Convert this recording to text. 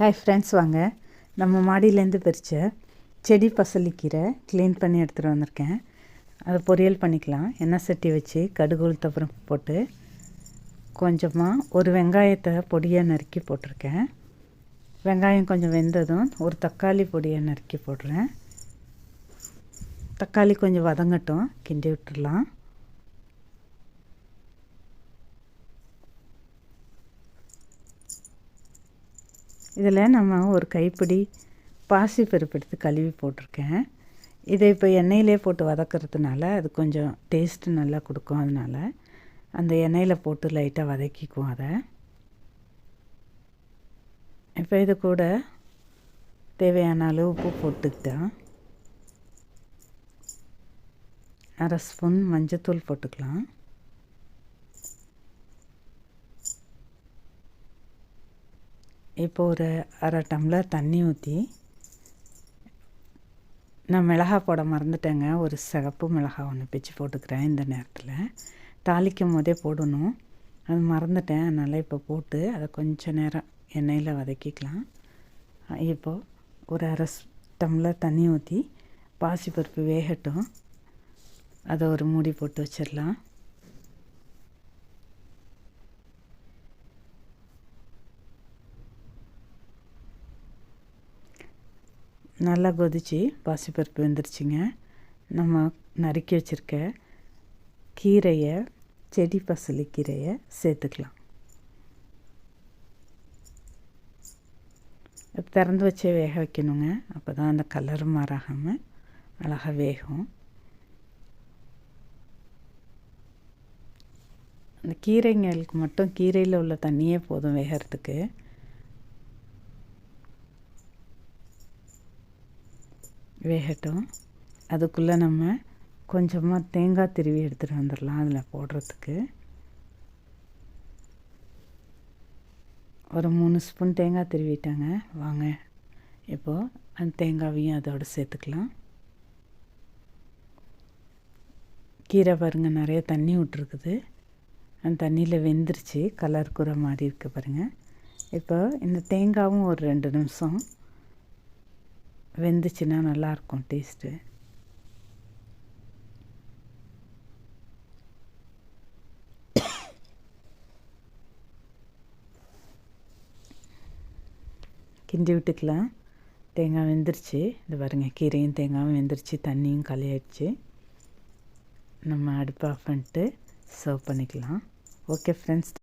Hi friends வாங்க. நம்ம மாடியிலேருந்து பறித்த செடி பசலிக்கீரை க்ளீன் பண்ணி எடுத்துகிட்டு வந்திருக்கேன். அதை பொரியல் பண்ணிக்கலாம். எண்ணெய் சட்டி வச்சு கடுகு உளுத்தப்புறம் போட்டு கொஞ்சமாக ஒரு வெங்காயத்தை பொடியாக நறுக்கி போட்டிருக்கேன். வெங்காயம் கொஞ்சம் வெந்ததும் ஒரு தக்காளி பொடியை நறுக்கி போடுறேன். தக்காளி கொஞ்சம் வதங்கட்டும். கிண்டி விட்டுடலாம். இதில் நம்ம ஒரு கைப்பிடி பாசி பருப்பு எடுத்து கழுவி போட்டிருக்கேன். இதை இப்போ எண்ணெயிலே போட்டு வதக்கிறதுனால அது கொஞ்சம் டேஸ்ட்டு நல்லா கொடுக்கும் அதனால். அந்த எண்ணெயில் போட்டு லைட்டாக வதக்கிக்குவோம் அதை. இப்போ இது கூட தேவையான அளவு உப்பு போட்டுக்கிட்டேன் அரை ஸ்பூன் மஞ்சத்தூள் போட்டுக்கலாம். இப்போ ஒரு அரை டம்ளர் தண்ணி ஊற்றி நான் மிளகா போட மறந்துட்டேங்க. ஒரு சிகப்பு மிளகா ஒன்று பிச்சு போட்டுக்கிறேன் இந்த நேரத்தில். தாளிக்கும் போதே போடணும். அது மறந்துட்டேன். அதனால் இப்போ போட்டு அதை கொஞ்சம் நேரம் எண்ணெயில் வதக்கிக்கலாம். இப்போது ஒரு அரை டம்ளர் தண்ணி ஊற்றி பாசிப்பருப்பு வேகட்டும். அதை ஒரு மூடி போட்டு வச்சிடலாம். நல்லா கொதித்து பாசிப்பருப்பு வெந்துருச்சுங்க. நம்ம நறுக்கி வச்சுருக்க கீரையை செடி பசலி கீரையை சேர்த்துக்கலாம். திறந்து வச்சே வேக வைக்கணுங்க. அப்போ தான் அந்த கலர் மாறாகாமல் அழகாக வேகும். அந்த கீரைங்களுக்கு மட்டும் கீரையில் உள்ள தண்ணியே போதும் வேகிறதுக்கு. வேகட்டும். அதுக்குள்ளே நம்ம கொஞ்சமாக தேங்காய் திருவி எடுத்துகிட்டு வந்துடலாம் அதில் போடுறதுக்கு. ஒரு மூணு ஸ்பூன் தேங்காய் திருவிட்டாங்க. வாங்க. இப்போது அந்த தேங்காவையும் அதோடு சேர்த்துக்கலாம். கீரை பாருங்கள் நிறைய தண்ணி விட்ருக்குது அந்த தண்ணியில் வெந்துருச்சு. கலர் கூற மாதிரி இருக்குது பாருங்கள் இப்போ இந்த தேங்காவும் ஒரு ரெண்டு நிமிஷம் வெந்துச்சுன்னா நல்லாயிருக்கும் டேஸ்ட்டு கிண்டி விட்டுக்கலாம். தேங்காய் வெந்துருச்சு. இது பாருங்கள் கீரையும் தேங்காயும் வெந்துருச்சு தண்ணியும் களியாயிடுச்சு. நம்ம அடுப்பு ஆஃப் பண்ணிட்டு சர்வ் பண்ணிக்கலாம். Okay friends